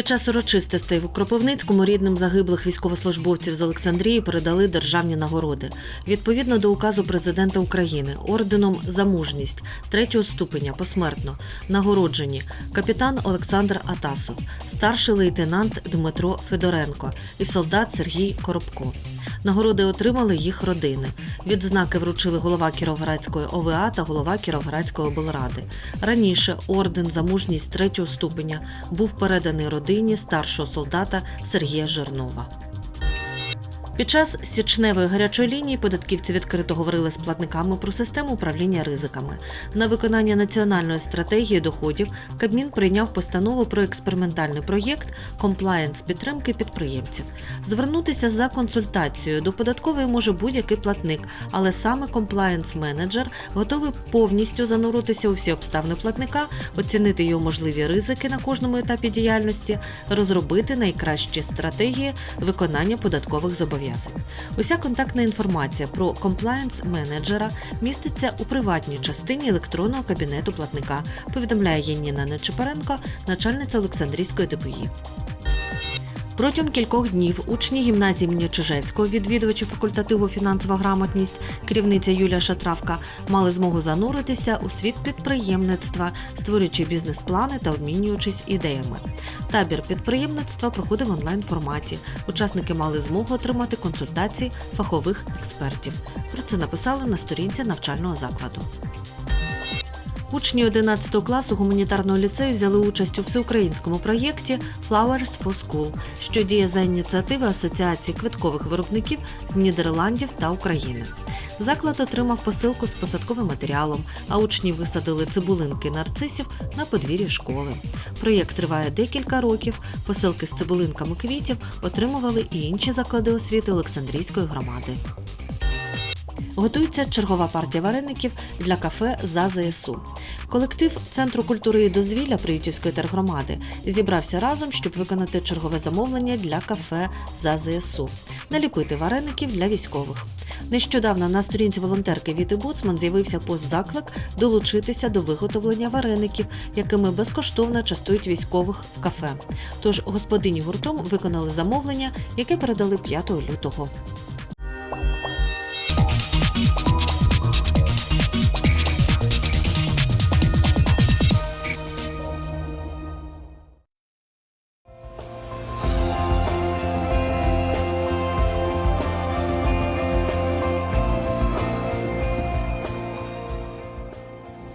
Під час урочистостей в Кропивницькому рідним загиблих військовослужбовців з Олександрії передали державні нагороди. Відповідно до указу президента України орденом за мужність третього ступеня посмертно нагороджені капітан Олександр Атасов, старший лейтенант Дмитро Федоренко і солдат Сергій Коробко. Нагороди отримали їх родини. Відзнаки вручили голова Кіровоградської ОВА та голова Кіровоградської облради. Раніше орден за мужність третього ступеня був переданий родині старшого солдата Сергія Жирнова. Під час січневої гарячої лінії податківці відкрито говорили з платниками про систему управління ризиками. На виконання національної стратегії доходів Кабмін прийняв постанову про експериментальний проєкт комплаєнс підтримки підприємців. Звернутися за консультацією до податкової може будь-який платник, але саме комплаєнс менеджер готовий повністю зануритися у всі обставини платника, оцінити його можливі ризики на кожному етапі діяльності, розробити найкращі стратегії виконання податкових зобов'язань. Уся контактна інформація про комплаєнс менеджера міститься у приватній частині електронного кабінету платника, повідомляє Яніна Нечепаренко, начальниця Олександрійської ДПІ. Протягом кількох днів учні гімназії імені Чижевського, відвідувачі факультативу фінансова грамотність, керівниця Юлія Шатравка мали змогу зануритися у світ підприємництва, створюючи бізнес-плани та обмінюючись ідеями. Табір підприємництва проходив в онлайн форматі. Учасники мали змогу отримати консультації фахових експертів. Про це написали на сторінці навчального закладу. Учні 11 класу гуманітарного ліцею взяли участь у всеукраїнському проєкті Flowers for School, що діє за ініціативи Асоціації квиткових виробників з Нідерландів та України. Заклад отримав посилку з посадковим матеріалом, а учні висадили цибулинки нарцисів на подвір'ї школи. Проєкт триває декілька років. Посилки з цибулинками квітів отримували і інші заклади освіти Олександрійської громади. Готується чергова партія вареників для кафе за ЗСУ. Колектив Центру культури і дозвілля Приютівської тергромади зібрався разом, щоб виконати чергове замовлення для кафе за ЗСУ, наліпити вареників для військових. Нещодавно на сторінці волонтерки Віти Буцман з'явився пост-заклик долучитися до виготовлення вареників, якими безкоштовно частують військових в кафе. Тож господині гуртом виконали замовлення, яке передали 5 лютого.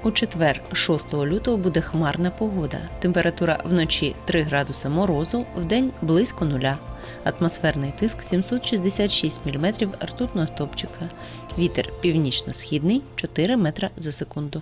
У четвер, 6 лютого, буде хмарна погода. Температура вночі 3 градуси морозу, вдень близько нуля. Атмосферний тиск 766 мм ртутного стопчика. Вітер північно-східний 4 метра за секунду.